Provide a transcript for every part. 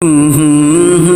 কোন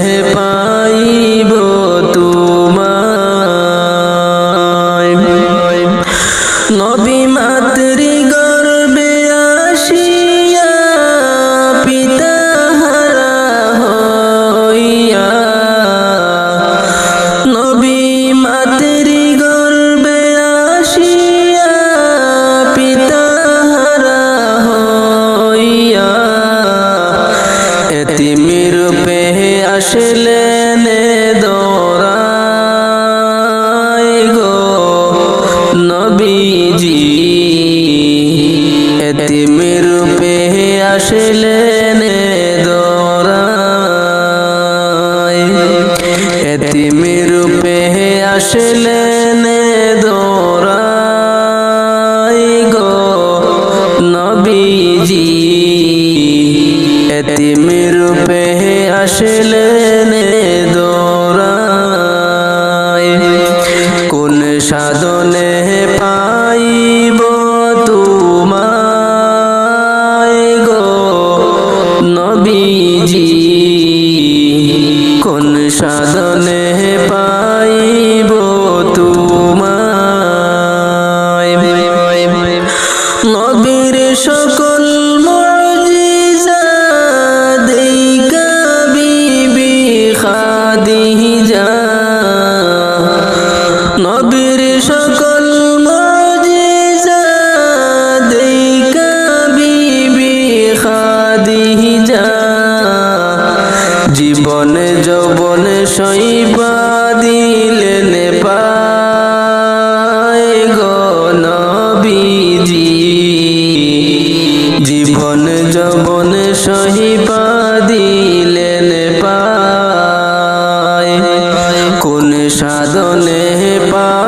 এতিমির পে আসলেন দৌড়াই এতিমির পে আসলেন দৌড়াই গো নবীজি। এতিমির পে আসলেন দৌড়াই কোন সাধনে কোন সাধনে পাইব? যৌবন সইবা দিলেন পায় জীবন যৌবন সহিবা দিলেন পায়। কোন সাধনে পাইব